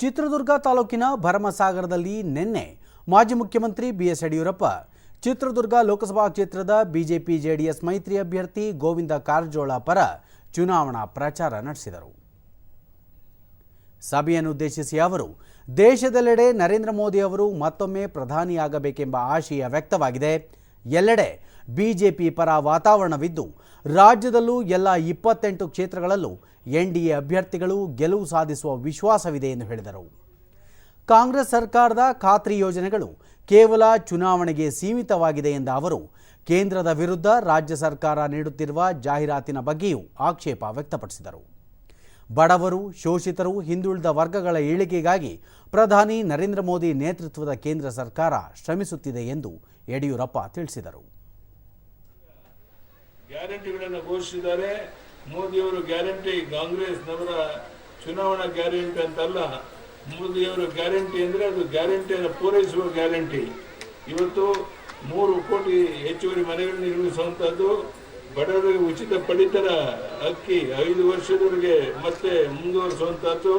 ಚಿತ್ರದುರ್ಗ ತಾಲೂಕಿನ ಭರಮಸಾಗರದಲ್ಲಿ ನಿನ್ನೆ ಮಾಜಿ ಮುಖ್ಯಮಂತ್ರಿ ಬಿಎಸ್ ಯಡಿಯೂರಪ್ಪ, ಚಿತ್ರದುರ್ಗ ಲೋಕಸಭಾ ಕ್ಷೇತ್ರದ ಬಿಜೆಪಿ ಜೆಡಿಎಸ್ ಮೈತ್ರಿ ಅಭ್ಯರ್ಥಿ ಗೋವಿಂದ ಕಾರಜೋಳ ಪರ ಚುನಾವಣಾ ಪ್ರಚಾರ ನಡೆಸಿದರು. ಸಭೆಯನ್ನುದ್ದೇಶಿಸಿ ಅವರು, ದೇಶದೆಲ್ಲೆಡೆ ನರೇಂದ್ರ ಮೋದಿ ಅವರು ಮತ್ತೊಮ್ಮೆ ಪ್ರಧಾನಿಯಾಗಬೇಕೆಂಬ ಆಶಯ ವ್ಯಕ್ತವಾಗಿದೆ. ಎಲ್ಲೆಡೆ ಬಿಜೆಪಿ ಪರ ವಾತಾವರಣವಿದ್ದು, ರಾಜ್ಯದಲ್ಲೂ ಎಲ್ಲ ಇಪ್ಪತ್ತೆಂಟು ಕ್ಷೇತ್ರಗಳಲ್ಲೂ ಎನ್ಡಿಎ ಅಭ್ಯರ್ಥಿಗಳು ಗೆಲುವು ಸಾಧಿಸುವ ವಿಶ್ವಾಸವಿದೆ ಎಂದು ಹೇಳಿದರು. ಕಾಂಗ್ರೆಸ್ ಸರ್ಕಾರದ ಖಾತ್ರಿ ಯೋಜನೆಗಳು ಕೇವಲ ಚುನಾವಣೆಗೆ ಸೀಮಿತವಾಗಿದೆ ಎಂದ ಅವರು, ಕೇಂದ್ರದ ವಿರುದ್ಧ ರಾಜ್ಯ ಸರ್ಕಾರ ನೀಡುತ್ತಿರುವ ಜಾಹೀರಾತಿನ ಬಗ್ಗೆಯೂ ಆಕ್ಷೇಪ ವ್ಯಕ್ತಪಡಿಸಿದರು. ಬಡವರು, ಶೋಷಿತರು, ಹಿಂದುಳಿದ ವರ್ಗಗಳ ಏಳಿಗೆಗಾಗಿ ಪ್ರಧಾನಿ ನರೇಂದ್ರ ಮೋದಿ ನೇತೃತ್ವದ ಕೇಂದ್ರ ಸರ್ಕಾರ ಶ್ರಮಿಸುತ್ತಿದೆ ಎಂದು ಯಡಿಯೂರಪ್ಪ ತಿಳಿಸಿದರು. ಗ್ಯಾರಂಟಿಗಳನ್ನು ಘೋಷಿಸಿದ್ದಾರೆ. ಮೋದಿಯವರು ಗ್ಯಾರಂಟಿ, ಕಾಂಗ್ರೆಸ್ನವರ ಚುನಾವಣಾ ಗ್ಯಾರಂಟಿ ಅಂತಲ್ಲ. ಮೋದಿಯವರು ಗ್ಯಾರಂಟಿ ಅಂದರೆ ಅದು ಗ್ಯಾರಂಟಿಯನ್ನು ಪೂರೈಸುವ ಗ್ಯಾರಂಟಿ. ಇವತ್ತು ಮೂರು ಕೋಟಿ ಹೆಚ್ಚುವರಿ ಮನೆಗಳನ್ನು ನಿರ್ಮಿಸುವಂಥದ್ದು ಬಡವರಿಗೆ ಉಚಿತ ಪಡಿತರ ಅಕ್ಕಿ ಐದು ವರ್ಷದವರೆಗೆ ಮತ್ತೆ ಮುಂದುವರಿಸುವಂತಹದ್ದು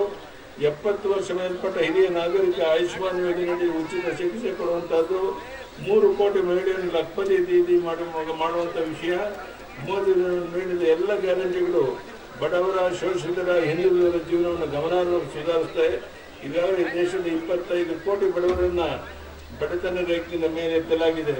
ಎಪ್ಪತ್ತು ವರ್ಷ ಮೇಲ್ಪಟ್ಟ ಹಿರಿಯ ನಾಗರಿಕ ಆಯುಷ್ಮಾನ್ ಯೋಜನೆಯಲ್ಲಿ ಉಚಿತ ಚಿಕಿತ್ಸೆ ಕೊಡುವಂತಹದ್ದು ಮೂರು ಕೋಟಿ ಮಹಿಳೆಯರನ್ನು ಲಕ್ಪತಿ ದೀದಿ ಮಾಡುವಂಥ ವಿಷಯ. ಮೋದಿ ನೀಡಿದ ಎಲ್ಲ ಗ್ಯಾರಂಟಿಗಳು ಬಡವರ, ಶೋಷಿತರ, ಹಿಂದುಳಿದವರ ಜೀವನವನ್ನು ಗಮನಾರ್ಹವಾಗಿ ಸುಧಾರಿಸ್ತವೆ ಈಗಾಗಲೇ ದೇಶದ ಇಪ್ಪತ್ತೈದು ಕೋಟಿ ಬಡವರನ್ನ ಬಡತನ ರೇಖೆಯಿಂದ ಮೇಲೆತ್ತಲಾಗಿದೆ